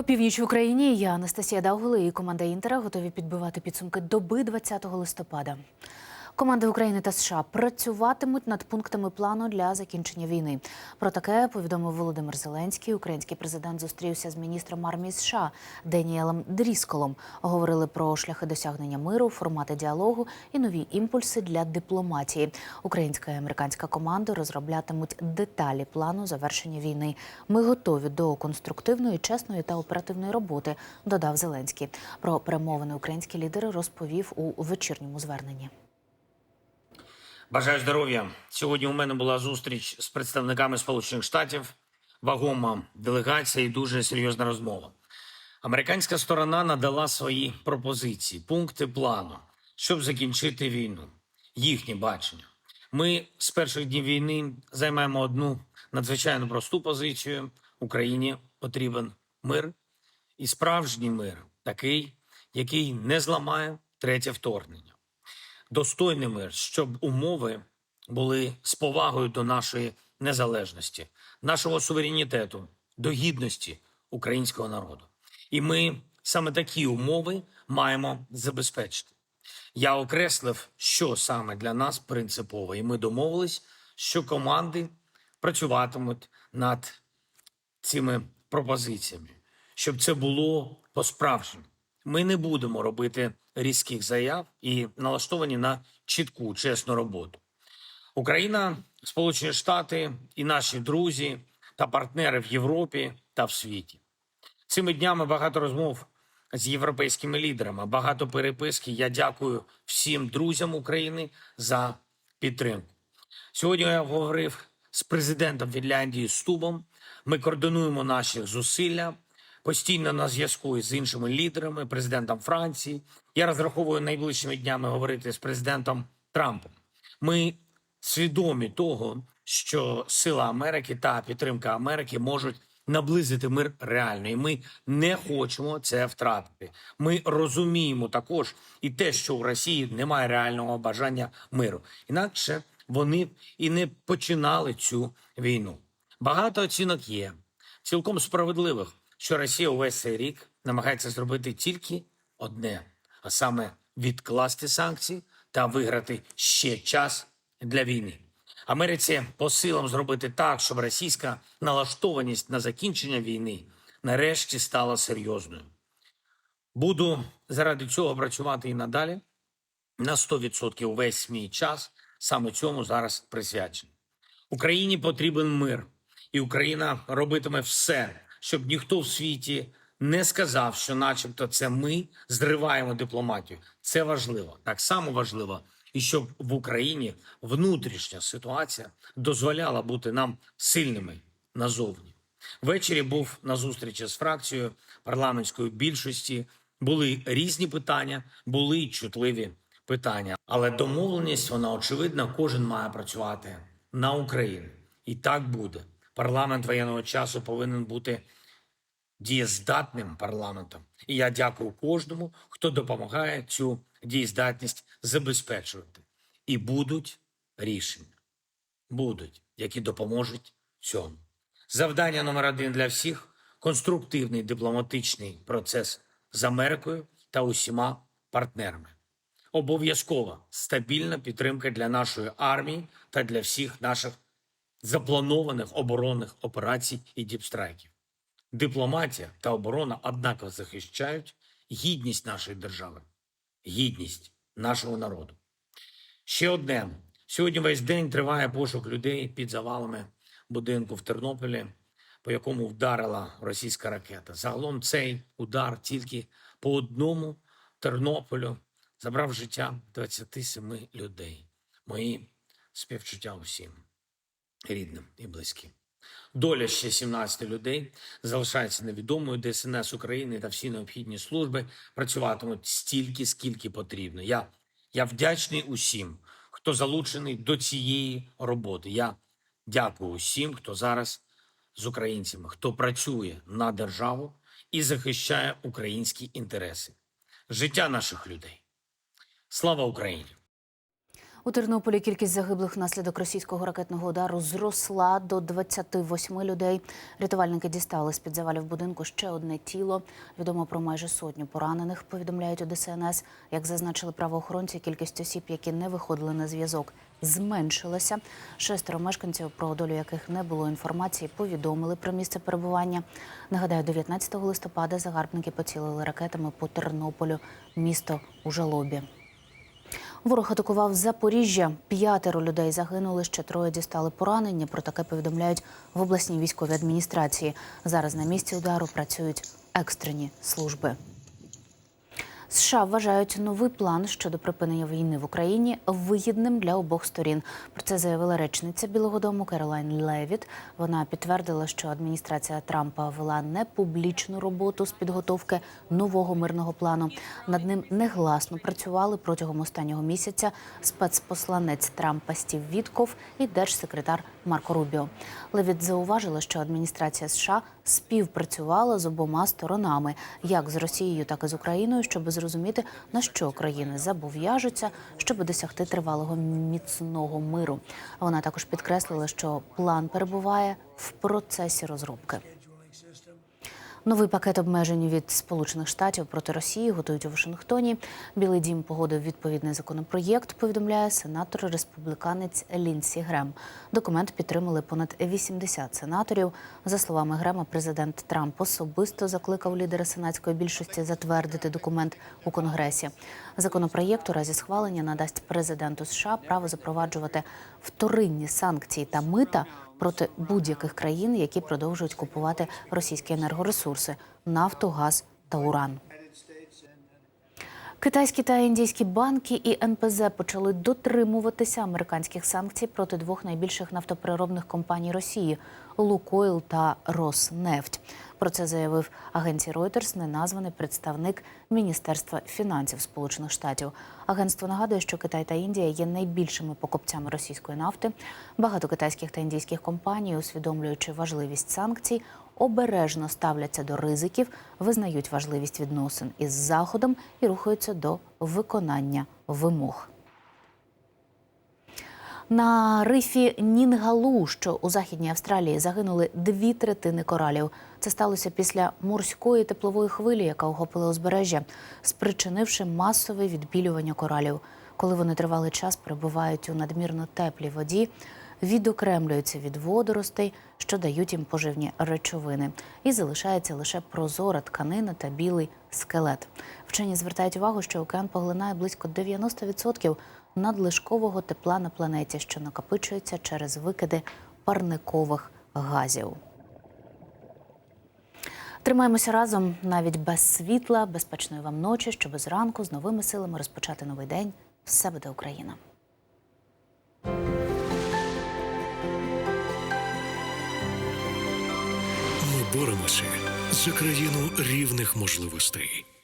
Опівніч в Україні я Анастасія Даугли і команда Інтера готові підбивати підсумки доби 20 листопада. Команди України та США працюватимуть над пунктами плану для закінчення війни. Про таке повідомив Володимир Зеленський. Український президент зустрівся з міністром армії США Деніелем Дрісколом. Говорили про шляхи досягнення миру, формати діалогу і нові імпульси для дипломатії. Українська і американська команди розроблятимуть деталі плану завершення війни. Ми готові до конструктивної, чесної та оперативної роботи. Додав Зеленський. Про перемовини українські лідери розповів у вечірньому зверненні. Бажаю здоров'я. Сьогодні у мене була зустріч з представниками Сполучених Штатів, вагома делегація і дуже серйозна розмова. Американська сторона надала свої пропозиції, пункти плану, щоб закінчити війну. Їхнє бачення. Ми з перших днів війни займаємо одну надзвичайно просту позицію: Україні потрібен мир і справжній мир, такий, який не зламає третє вторгнення достойний мир, щоб умови були з повагою до нашої незалежності, нашого суверенітету, до гідності українського народу. І ми саме такі умови маємо забезпечити. Я окреслив, що саме для нас принципово, і ми домовились, що команди працюватимуть над цими пропозиціями, щоб це було по-справжньому. Ми не будемо робити різких заяв і налаштовані на чітку, чесну роботу. Україна, Сполучені Штати і наші друзі та партнери в Європі та в світі. Цими днями багато розмов з європейськими лідерами, багато переписки. Я дякую всім друзям України за підтримку. Сьогодні я говорив з президентом Фінляндії Стубом. Ми координуємо наші зусилля постійно на зв'язку з іншими лідерами, президентом Франції. Я розраховую найближчими днями говорити з президентом Трампом. Ми свідомі того, що сила Америки та підтримка Америки можуть наблизити мир реально, ми не хочемо це втратити. Ми розуміємо також і те, що у Росії немає реального бажання миру, інакше вони і не починали цю війну. Багато оцінок є, цілком справедливих, що Росія увесь цей рік намагається зробити тільки одне, а саме відкласти санкції та виграти ще час для війни. Америці по силам зробити так, щоб російська налаштованість на закінчення війни нарешті стала серйозною. Буду заради цього працювати і надалі на 100% увесь мій час саме цьому зараз присвячений. Україні потрібен мир, і Україна робитиме все, щоб ніхто в світі не сказав, що, начебто, це ми зриваємо дипломатію. Це важливо. Так само важливо, і щоб в Україні внутрішня ситуація дозволяла бути нам сильними назовні. Ввечері був на зустрічі з фракцією парламентської більшості. Були різні питання, були чутливі питання. Але домовленість, вона очевидна, кожен має працювати на Україну. І так буде. Парламент воєнного часу повинен бути дієздатним парламентом. І я дякую кожному, хто допомагає цю дієздатність забезпечувати. І будуть рішення, будуть, які допоможуть цьому. Завдання номер один для всіх конструктивний дипломатичний процес з Америкою та усіма партнерами. Обов'язкова стабільна підтримка для нашої армії та для всіх наших запланованих оборонних операцій і діпстрайків. Дипломатія та оборона однаково захищають гідність нашої держави, гідність нашого народу. Ще одне. Сьогодні весь день триває пошук людей під завалами будинку в Тернополі, по якому вдарила російська ракета. Загалом цей удар тільки по одному Тернополю забрав життя 27 людей. Мої співчуття усім рідним і близьким. Доля ще 17 людей залишається невідомою. ДСНС України та всі необхідні служби працюватимуть стільки, скільки потрібно. Я, я вдячний усім, хто залучений до цієї роботи. Я дякую усім, хто зараз з українцями, хто працює на державу і захищає українські інтереси, життя наших людей. Слава Україні! У Тернополі кількість загиблих внаслідок російського ракетного удару зросла до 28 людей. Рятувальники дістали з-під завалів будинку ще одне тіло. Відомо про майже сотню поранених, повідомляють у ДСНС. Як зазначили правоохоронці, кількість осіб, які не виходили на зв'язок, зменшилася. Шестеро мешканців, про долю яких не було інформації, повідомили про місце перебування. Нагадаю, 19 листопада загарбники поцілили ракетами по Тернополю, місто у жалобі. Ворог атакував Запоріжжя. П'ятеро людей загинули, ще троє дістали поранення. Про таке повідомляють в обласній військовій адміністрації. Зараз на місці удару працюють екстрені служби. США вважають новий план щодо припинення війни в Україні вигідним для обох сторін. Про це заявила речниця Білого Дому Керолайн Левіт. Вона підтвердила, що адміністрація Трампа вела непублічну роботу з підготовки нового мирного плану. Над ним негласно працювали протягом останнього місяця спецпосланець Трампа Стів Вітков і держсекретар Марко Рубіо. Левіт зауважила, що адміністрація США співпрацювала з обома сторонами, як з Росією, так і з Україною, щоб зрозуміти на що країни зобов'яжуться, щоб досягти тривалого міцного миру. Вона також підкреслила, що план перебуває в процесі розробки. Новий пакет обмежень від Сполучених Штатів проти Росії готують у Вашингтоні. Білий дім погодив відповідний законопроєкт. Повідомляє сенатор республіканець Лінсі Грем. Документ підтримали понад 80 сенаторів. За словами Грема, президент Трамп особисто закликав лідера сенатської більшості затвердити документ у конгресі. Законопроєкт у разі схвалення надасть президенту США право запроваджувати вторинні санкції та мита проти будь-яких країн, які продовжують купувати російські енергоресурси нафту, газ та уран. Китайські та індійські банки і НПЗ почали дотримуватися американських санкцій проти двох найбільших нафтопереробних компаній Росії Лукойл та Роснефть. Про це заявив агенції Reuters неназваний представник Міністерства фінансів Сполучених Штатів. Агентство нагадує, що Китай та Індія є найбільшими покупцями російської нафти. Багато китайських та індійських компаній, усвідомлюючи важливість санкцій, обережно ставляться до ризиків, визнають важливість відносин із заходом і рухаються до виконання вимог. На рифі Нінгалу, що у західній Австралії, загинули дві третини коралів. Це сталося після морської теплової хвилі, яка охопила узбережжя, спричинивши масове відбілювання коралів. Коли вони тривалий час перебувають у надмірно теплій воді, відокремлюються від водоростей, що дають їм поживні речовини, і залишається лише прозора тканина та білий скелет. Вчені звертають увагу, що океан поглинає близько 90% надлишкового тепла на планеті, що накопичується через викиди парникових газів. Тримаємося разом навіть без світла, безпечної вам ночі, щоб зранку з новими силами розпочати новий день. Все буде Україна. Боремося за країну рівних можливостей.